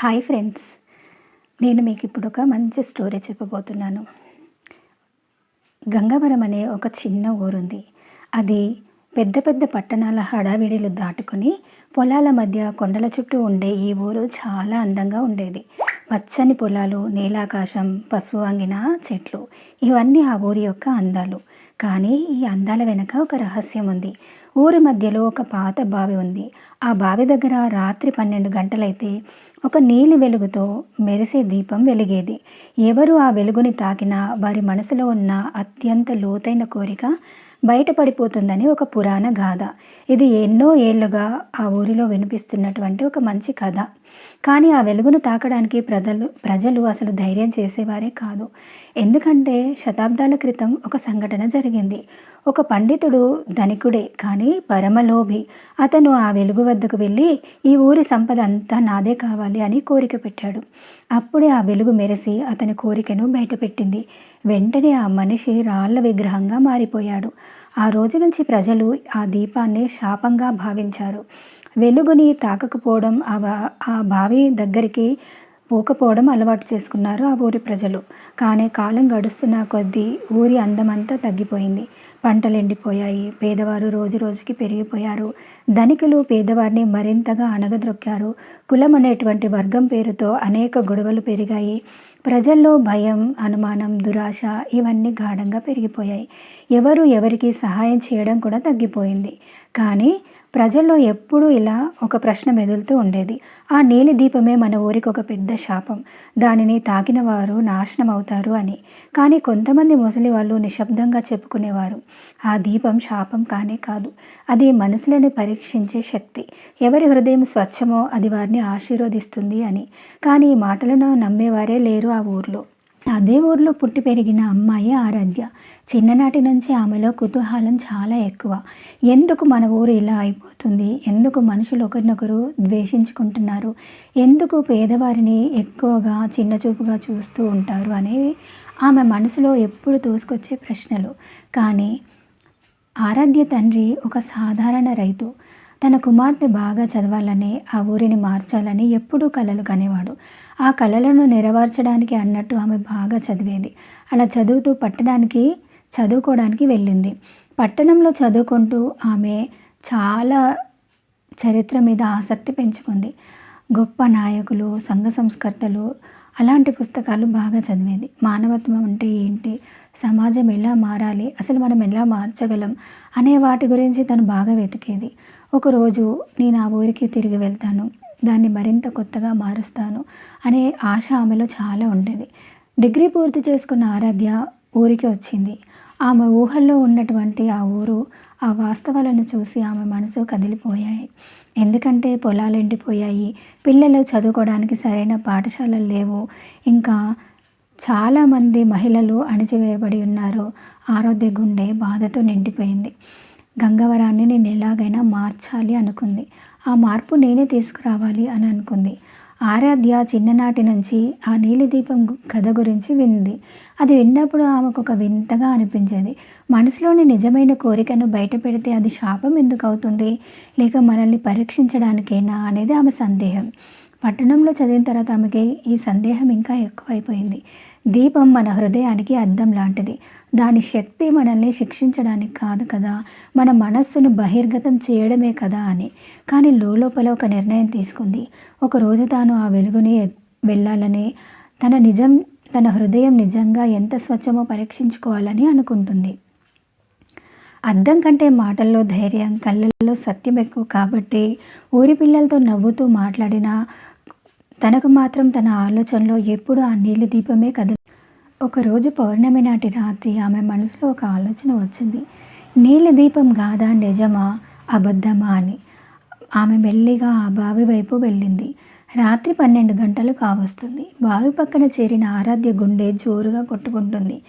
Hi friends. నేను మీకు ఇప్పుడు ఒక మంచి స్టోరీ చెప్పబోతున్నాను. గంగవరం అనే ఒక చిన్న ఊరుంది. అది పెద్ద పెద్ద పట్టణాల హడావిడిలు దాటుకొని పొలాల మధ్య కొండల చుట్టూ ఉండే ఈ ఊరు చాలా అందంగా ఉండేది. పచ్చని పొలాలు నీలాకాశం పసుపు వంగిన చెట్లు. ఇవన్నీ ఆ ఊరి యొక్క అందాలు. కానీ ఈ అందాల వెనక ఒక రహస్యం ఉంది. ఊరి మధ్యలో ఒక పాత బావి ఉంది. ఆ బావి దగ్గర రాత్రి పన్నెండు గంటలైతే ఒక నీలి వెలుగుతో మెరిసే దీపం వెలిగేది. ఎవరు ఆ వెలుగుని తాకినా వారి మనసులో ఉన్న అత్యంత లోతైన కోరిక బయటపడిపోతుందని ఒక పురాణ గాథ. ఇది ఎన్నో ఏళ్ళుగా ఆ ఊరిలో వినిపిస్తున్నటువంటి ఒక మంచి కథ. కానీ ఆ వెలుగును తాకడానికి ప్రజలు ప్రజలు అసలు ధైర్యం చేసేవారే కాదు. ఎందుకంటే శతాబ్దాల క్రితం ఒక సంఘటన జరిగింది. ఒక పండితుడు ధనికుడే కానీ పరమలోభి. అతను ఆ వెలుగు వద్దకు వెళ్ళి ఈ ఊరి సంపద అంతా నాదే కావాలి అని కోరిక పెట్టాడు. అప్పుడే ఆ వెలుగు మెరిసి అతని కోరికను బయటపెట్టింది. వెంటనే ఆ మనిషి రాళ్ళ విగ్రహంగా మారిపోయాడు. ఆ రోజు నుంచి ప్రజలు ఆ దీపాన్ని శాపంగా భావించారు. వెలుగుని తాకకపోవడం ఆ ఆ బావి దగ్గరికి పోకపోవడం అలవాటు చేసుకున్నారు ఆ ఊరి ప్రజలు. కానీ కాలం గడుస్తున్న కొద్దీ ఊరి అందమంతా తగ్గిపోయింది. పంటలు ఎండిపోయాయి. పేదవారు రోజు రోజుకి పెరిగిపోయారు. ధనికులు పేదవారిని మరింతగా అణగద్రొక్కారు కులం అనేటువంటి వర్గం పేరుతో అనేక గొడవలు పెరిగాయి. ప్రజల్లో భయం అనుమానం దురాశ ఇవన్నీ గాఢంగా పెరిగిపోయాయి. ఎవరు ఎవరికి సహాయం చేయడం కూడా తగ్గిపోయింది. కానీ ప్రజల్లో ఎప్పుడూ ఇలా ఒక ప్రశ్న మెదులుతూ ఉండేది. ఆ నీలి దీపమే మన ఊరికి ఒక పెద్ద శాపం. దానిని తాకిన వారు నాశనం అవుతారు అని. కానీ కొంతమంది ముసలి వాళ్ళు నిశ్శబ్దంగా చెప్పుకునేవారు. ఆ దీపం శాపం కానే కాదు. అది మనసులను పరీక్షించే శక్తి. ఎవరి హృదయం స్వచ్ఛమో అది వారిని ఆశీర్వదిస్తుంది అని. కానీ ఈ మాటలను నమ్మేవారే లేరు ఆ ఊర్లో. అదే ఊర్లో పుట్టి పెరిగిన అమ్మాయి ఆరాధ్య. చిన్ననాటి నుంచి ఆమెలో కుతూహలం చాలా ఎక్కువ. ఎందుకు మన ఊరు ఇలా అయిపోతుంది? ఎందుకు మనుషులు ఒకరినొకరు ద్వేషించుకుంటున్నారు? ఎందుకు పేదవారిని ఎక్కువగా చిన్నచూపుగా చూస్తూ ఉంటారు అనేవి ఆమె మనసులో ఎప్పుడు తోసుకొచ్చే ప్రశ్నలు. కానీ ఆరాధ్య తండ్రి ఒక సాధారణ రైతు. తన కుమార్తె బాగా చదవాలని ఆ ఊరిని మార్చాలని ఎప్పుడూ కలలు కనేవాడు. ఆ కలలను నెరవేర్చడానికి అన్నట్టు ఆమె బాగా చదివేది. అలా చదువుతూ పట్టణానికి చదువుకోవడానికి వెళ్ళింది. పట్టణంలో చదువుకుంటూ ఆమె చాలా చరిత్ర మీద ఆసక్తి పెంచుకుంది. గొప్ప నాయకులు సంఘ సంస్కర్తలు అలాంటి పుస్తకాలు బాగా చదివేది. మానవత్వం అంటే ఏంటి? సమాజం ఎలా మారాలి? అసలు మనం ఎలా మార్చగలం? అనే వాటి గురించి తను బాగా వెతికేది. ఒకరోజు నేను ఆ ఊరికి తిరిగి వెళ్తాను. దాన్ని మరింత కొత్తగా మారుస్తాను అనే ఆశ ఆమెలో చాలా ఉండేది. డిగ్రీ పూర్తి చేసుకున్న ఆరాధ్య ఊరికి వచ్చింది. ఆమె ఊహల్లో ఉన్నటువంటి ఆ ఊరు ఆ వాస్తవాలను చూసి ఆమె మనసు కదిలిపోయాయి. ఎందుకంటే పొలాలు ఎండిపోయాయి పిల్లలు చదువుకోవడానికి సరైన పాఠశాలలు లేవు ఇంకా చాలామంది మహిళలు అణిచివేయబడి ఉన్నారు. ఆరోగ్య గుండె బాధతో నిండిపోయింది. గంగవరాన్ని నేను ఎలాగైనా మార్చాలి అనుకుంది. ఆ మార్పు నేనే తీసుకురావాలి అని అనుకుంది. ఆరాధ్య చిన్ననాటి నుంచి ఆ నీలి దీపం కథ గురించి వింది. అది విన్నప్పుడు ఆమెకు ఒక వింతగా అనిపించేది. మనసులోని నిజమైన కోరికను బయట పెడితే అది శాపం ఎందుకు అవుతుంది? లేక మనల్ని పరీక్షించడానికైనా అనేది ఆమె సందేహం. పట్టణంలో చదివిన తర్వాత ఆమెకి ఈ సందేహం ఇంకా ఎక్కువైపోయింది. దీపం మన హృదయానికి అద్దం లాంటిది. దాని శక్తి మనల్ని శిక్షించడానికి కాదు కదా. మన మనస్సును బహిర్గతం చేయడమే కదా అని. కానీ లోపల ఒక నిర్ణయం తీసుకుంది. ఒకరోజు తాను ఆ వెలుగుని వెళ్ళాలని తన నిజం తన హృదయం నిజంగా ఎంత స్వచ్ఛమో పరీక్షించుకోవాలని అనుకుంటుంది. అద్దం కంటే మాటల్లో ధైర్యం కళ్ళల్లో సత్యం ఎక్కువ కాబట్టి ఊరి పిల్లలతో నవ్వుతూ మాట్లాడిన తనకు మాత్రం తన ఆలోచనలో ఎప్పుడు ఆ నీళ్ళు దీపమే కద ఒకరోజు పౌర్ణమి నాటి రాత్రి ఆమె మనసులో ఒక ఆలోచన వచ్చింది. నీళ్ళ దీపం గాదా నిజమా? అబద్ధమా అని. ఆమె మెల్లిగా ఆ బావి వైపు వెళ్ళింది. రాత్రి పన్నెండు గంటలు కావస్తుంది. బావి పక్కన చేరిన ఆరాధ్య గుండె జోరుగా కొట్టుకుంటుంది.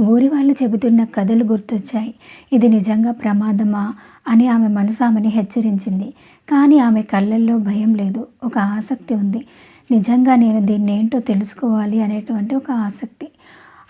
ఊరి వాళ్ళు చెబుతున్న కథలు గుర్తొచ్చాయి. ఇది నిజంగా ప్రమాదమా? అని ఆమె మనసు ఆమెని హెచ్చరించింది. కానీ ఆమె కళ్ళల్లో భయం లేదు. ఒక ఆసక్తి ఉంది. నిజంగా నేను దీన్ని ఏంటో తెలుసుకోవాలి అనేటువంటి ఒక ఆసక్తి.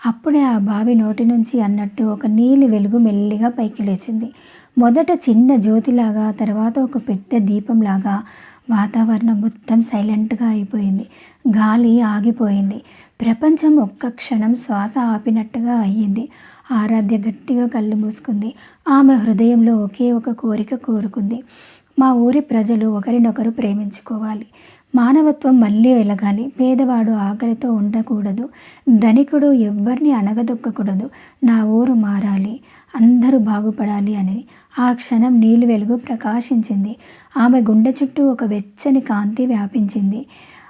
అప్పుడే ఆ బావి నోటి నుంచి అన్నట్టు ఒక నీలి వెలుగు మెల్లిగా పైకి లేచింది. మొదట చిన్న జ్యోతిలాగా తర్వాత ఒక పెద్ద దీపంలాగా వాతావరణం మొత్తం సైలెంట్గా అయిపోయింది. గాలి ఆగిపోయింది. ప్రపంచం ఒక్క క్షణం శ్వాస ఆపినట్టుగా అయ్యింది. ఆరాధ్య గట్టిగా కళ్ళు మూసుకుంది. ఆమె హృదయంలో ఒకే ఒక కోరిక కోరుకుంది. మా ఊరి ప్రజలు ఒకరినొకరు ప్రేమించుకోవాలి. మానవత్వం మళ్ళీ వెలగాలి. పేదవాడు ఆకలితో ఉండకూడదు. ధనికుడు ఎవ్వరిని అణగదొక్కకూడదు. నా ఊరు మారాలి. అందరూ బాగుపడాలి అని ఆ క్షణం నీలి వెలుగు ప్రకాశించింది. ఆమె గుండె చుట్టూ ఒక వెచ్చని కాంతి వ్యాపించింది.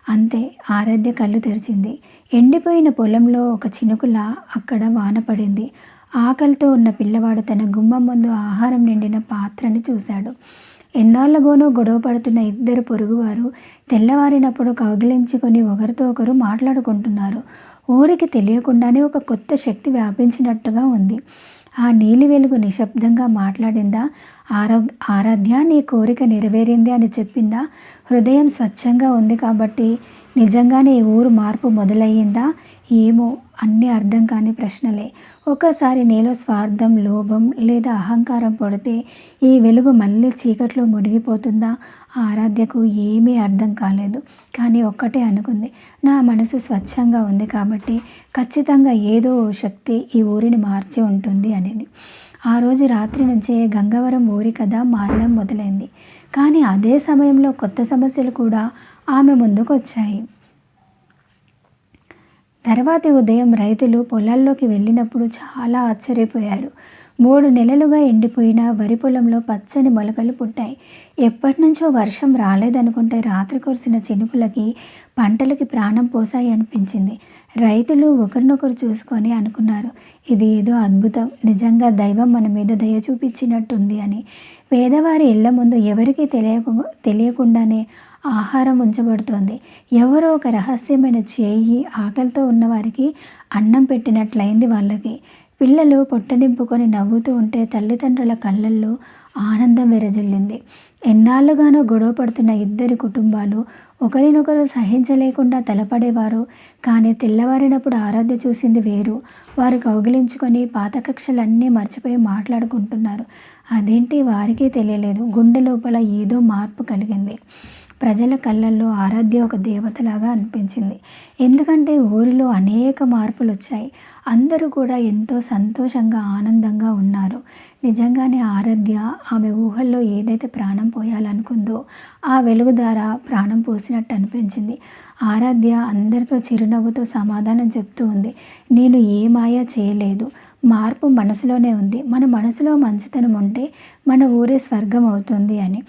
అంతే ఆరాధ్య కళ్ళు తెరిచింది. ఎండిపోయిన పొలంలో ఒక చినుకులా అక్కడ వాన పడింది. ఆకలితో ఉన్న పిల్లవాడు తన గుమ్మం ముందు ఆహారం నిండిన పాత్రని చూశాడు. ఎన్నాళ్ళగోనో గొడవ పడుతున్న ఇద్దరు పొరుగువారు తెల్లవారినప్పుడు కౌగిలించుకొని ఒకరితో ఒకరు మాట్లాడుకుంటున్నారు. ఊరికి తెలియకుండానే ఒక కొత్త శక్తి వ్యాపించినట్టుగా ఉంది. ఆ నీలి వెలుగు నిశ్శబ్దంగా మాట్లాడిందా? ఆరో ఆరాధ్య నీ కోరిక నెరవేరింది అని చెప్పిందా? హృదయం స్వచ్ఛంగా ఉంది కాబట్టి నిజంగానే ఈ ఊరు మార్పు మొదలయ్యిందా? ఏమో అన్నీ అర్థం కాని ప్రశ్నలే. ఒకసారి నీలో స్వార్థం లోభం లేదా అహంకారం పడితే ఈ వెలుగు మళ్ళీ చీకట్లో మునిగిపోతుందా? ఆరాధ్యకు ఏమీ అర్థం కాలేదు. కానీ ఒక్కటే అనుకుంది. నా మనసు స్వచ్ఛంగా ఉంది కాబట్టి ఖచ్చితంగా ఏదో శక్తి ఈ ఊరిని మార్చి ఉంటుంది అనేది. ఆ రోజు రాత్రి నుంచే గంగవరం ఊరి కథ మారడం మొదలైంది. కానీ అదే సమయంలో కొత్త సమస్యలు కూడా ఆమె ముందుకు వచ్చాయి తర్వాతి ఉదయం రైతులు పొలాల్లోకి వెళ్ళినప్పుడు చాలా ఆశ్చర్యపోయారు. మూడు నెలలుగా ఎండిపోయిన వరి పొలంలో పచ్చని మొలకలు పుట్టాయి. ఎప్పటి నుంచో వర్షం రాలేదనుకుంటే రాత్రి కురిసిన చినుకులకి పంటలకి ప్రాణం పోసాయి అనిపించింది. రైతులు ఒకరినొకరు చూసుకొని అనుకున్నారు ఇది ఏదో అద్భుతం నిజంగా దైవం మన మీద దయ చూపించినట్టుంది అని. పేదవారి ఇళ్ళ ముందు ఎవరికీ తెలియకు తెలియకుండానే ఆహారం ఉంచబడుతోంది. ఎవరో ఒక రహస్యమైన చేయి ఆకలితో ఉన్నవారికి అన్నం పెట్టినట్లయింది వాళ్ళకి. పిల్లలు పొట్ట నింపుకొని నవ్వుతూ ఉంటే తల్లిదండ్రుల కళ్ళల్లో ఆనందం విరజిల్లింది. ఎన్నాళ్ళుగానో గొడవ పడుతున్న ఇద్దరి కుటుంబాలు ఒకరినొకరు సహించలేకుండా తలపడేవారు కానీ తెల్లవారినప్పుడు ఆరాధ్య చూసింది వేరు. వారు కౌగిలించుకొని పాత కక్షలన్నీ మర్చిపోయి మాట్లాడుకుంటున్నారు. అదేంటి వారికే తెలియలేదు. గుండె లోపల ఏదో మార్పు కలిగింది. ప్రజల కళ్ళల్లో ఆరాధ్య ఒక దేవతలాగా అనిపించింది. ఎందుకంటే ఊరిలో అనేక మార్పులు వచ్చాయి అందరూ కూడా ఎంతో సంతోషంగా ఆనందంగా ఉన్నారు. నిజంగానే ఆరాధ్య ఆమె ఊహల్లో ఏదైతే ప్రాణం పోయాలనుకుందో ఆ వెలుగు ద్వారా ప్రాణం పోసినట్టు అనిపించింది. ఆరాధ్య అందరితో చిరునవ్వుతో సమాధానం చెప్తూ ఉంది. నేను ఏ మాయ చేయలేదు. మార్పు మనసులోనే ఉంది. మన మనసులో మంచితనం ఉంటే మన ఊరే స్వర్గం అవుతుంది అని.